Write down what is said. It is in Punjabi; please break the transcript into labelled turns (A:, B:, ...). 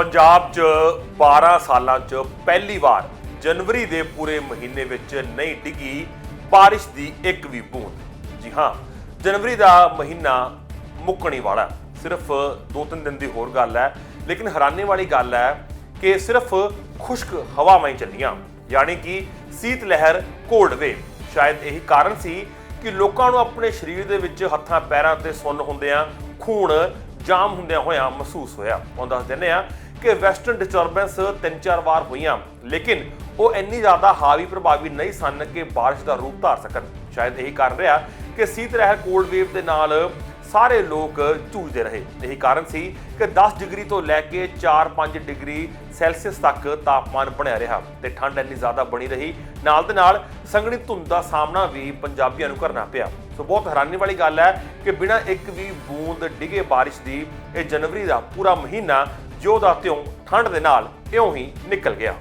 A: ਪੰਜਾਬ 'ਚ 12 ਸਾਲਾਂ 'ਚ ਪਹਿਲੀ ਵਾਰ ਜਨਵਰੀ ਦੇ ਪੂਰੇ ਮਹੀਨੇ ਵਿੱਚ ਨਹੀਂ ਡਿੱਗੀ ਬਾਰਿਸ਼ ਦੀ ਇੱਕ ਵੀ ਬੂੰਦ। ਜੀ ਹਾਂ, ਜਨਵਰੀ ਦਾ ਮਹੀਨਾ ਮੁੱਕਣੀ ਵਾਲਾ। ਸਿਰਫ 2-3 ਦਿਨ ਦੀ ਹੋਰ ਗੱਲ ਹੈ, ਲੇਕਿਨ ਹੈਰਾਨੀ ਵਾਲੀ ਗੱਲ ਹੈ ਕਿ ਸਿਰਫ ਖੁਸ਼ਕ ਹਵਾਵਾਂ ਹੀ ਚੱਲੀਆਂ, ਯਾਨੀ ਕਿ ਸੀਤ ਲਹਿਰ ਕੋਲਡ ਵੇ ਸ਼ਾਇਦ ਇਹੀ ਕਾਰਨ ਸੀ ਕਿ ਲੋਕਾਂ ਨੂੰ ਆਪਣੇ ਸਰੀਰ ਦੇ ਵਿੱਚ ਹੱਥਾਂ, ਪੈਰਾਂ ਤੇ ਸੁੰਨ ਹੁੰਦਿਆਂ ਖੂਨ ਜਾਮ ਹੁੰਦਿਆਂ ਹੋਇਆਂ ਮਹਿਸੂਸ ਹੋਇਆ। ਉਹ ਦੱਸ ਦਿੰਦੇ ਆ ਕਿ ਵੈਸਟਰਨ ਡਿਸਟਰਬੈਂਸ ਤਿੰਨ ਚਾਰ ਵਾਰ ਹੋਈਆਂ, ਲੇਕਿਨ ਉਹ ਇੰਨੀ ਜ਼ਿਆਦਾ ਹਾਵੀ ਪ੍ਰਭਾਵੀ ਨਹੀਂ ਸਨ ਕਿ ਬਾਰਿਸ਼ ਦਾ ਰੂਪ ਧਾਰ ਸਕਣ। ਸ਼ਾਇਦ ਇਹੀ ਕਾਰਨ ਰਿਹਾ ਕਿ ਸੀਤ ਲਹਿਰ ਕੋਲਡ ਵੇਵ ਦੇ ਨਾਲ ਸਾਰੇ ਲੋਕ ਝੂਝਦੇ ਰਹੇ। ਇਹੀ ਕਾਰਨ ਸੀ ਕਿ 10 ਡਿਗਰੀ ਤੋਂ ਲੈ ਕੇ 4-5 ਡਿਗਰੀ ਸੈਲਸੀਅਸ ਤੱਕ ਤਾਪਮਾਨ ਬਣਿਆ ਰਿਹਾ ਤੇ ਠੰਡ ਇੰਨੀ ਜ਼ਿਆਦਾ ਬਣੀ ਰਹੀ। ਨਾਲ ਦੇ ਨਾਲ ਸੰਘਣੀ ਧੁੰਦ ਦਾ ਸਾਹਮਣਾ ਵੀ ਪੰਜਾਬੀਆਂ ਨੂੰ ਕਰਨਾ ਪਿਆ। ਸੋ ਬਹੁਤ ਹੈਰਾਨੀ ਵਾਲੀ ਗੱਲ ਹੈ ਕਿ ਬਿਨਾਂ ਇੱਕ ਵੀ ਬੂੰਦ ਡਿਗੇ ਬਾਰਿਸ਼ ਦੀ ਇਹ ਜਨਵਰੀ ਦਾ ਪੂਰਾ ਮਹੀਨਾ ਜਿਉਂ ਦਾ ਤਿਉਂ ਠੰਡ ਦੇ ਨਾਲ ਇਉਂ ਹੀ ਨਿਕਲ ਗਿਆ।